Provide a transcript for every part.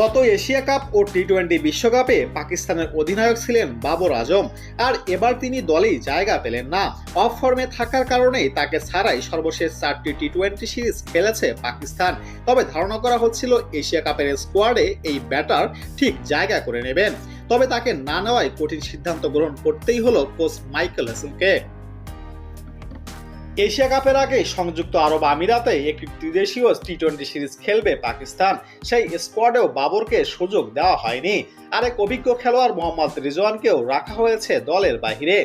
গত Asia cup ও T twenty বিশ্বকাপে পাকিস্তানের অধিনায়ক ছিলেন বাবর আজম। আর এবার তিনি দলেই জায়গা পেলেন না। অফ ফর্মে থাকার কারণেই তাকে ছাড়াই সর্বশেষ চারটি টি টোয়েন্টি সিরিজ খেলেছে পাকিস্তান। তবে ধারণা করা হচ্ছিল এশিয়া কাপের স্কোয়াডে এই ব্যাটার ঠিক জায়গা করে নেবেন। তবে তাকে না নেওয়ায় কঠিন সিদ্ধান্ত গ্রহণ করতেই হলো কোচ মাইকেল হেসেলকে। এশিয়া কাপের আগে সংযুক্ত আরব আমিরাতে একটি ত্রিদেশীয় টি টোয়েন্টি সিরিজ খেলবে পাকিস্তান। সেই স্কোয়াডেও বাবরকে সুযোগ দেওয়া হয়নি। আরেক অভিজ্ঞ খেলোয়াড় মোহাম্মদ রিজওয়ানকেও রাখা হয়েছে দলের বাহিরে।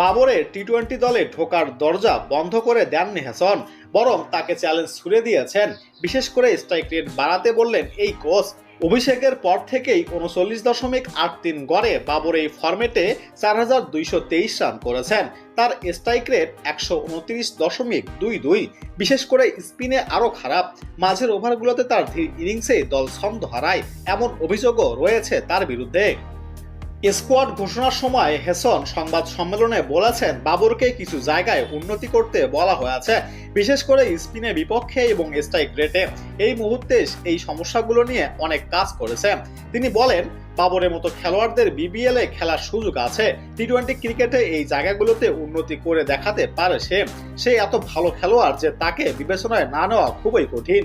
বাবরের টি টোয়েন্টি দলে ঢোকার দরজা বন্ধ করে দেননি হাসন, বরং তাকে চ্যালেঞ্জ ছুড়ে দিয়েছেন। বিশেষ করে স্ট্রাইক রেট বাড়াতে বললেন এই কোচ অভিষেকের পর থেকেই উনচল্লিশ দশমিক আট তিন গড়ে বাবর এই ফরম্যাটে চার হাজার দুইশো তেইশ রান করেছেন। তার স্ট্রাইক রেট একশো উনত্রিশ দশমিক দুই দুই। বিশেষ করে স্পিনে আরও খারাপ। মাঝের ওভারগুলোতে তার ধীর ইনিংসে দল ছন্দ হারায়। এমন অভিযোগও রয়েছে তার বিরুদ্ধে। স্কোয়াড ঘোষণার সময় হেসন সংবাদ সম্মেলনে বলেছেন, বাবরকে কিছু জায়গায় উন্নতি করতে বলা হয়েছে, বিশেষ করে স্পিনে বিপক্ষে এবং স্ট্রাইক রেটে। এই মুহূর্তে এই সমস্যাগুলো নিয়ে অনেক কাজ করেছে। তিনি বলেন, বাবরের মতো খেলোয়াড়দের বিবিএল এ খেলার সুযোগ আছে। টি টোয়েন্টি ক্রিকেটে এই জায়গাগুলোতে উন্নতি করে দেখাতে পারে সে। সে এত ভালো খেলোয়াড় যে তাকে বিবেচনায় না নেওয়া খুবই কঠিন।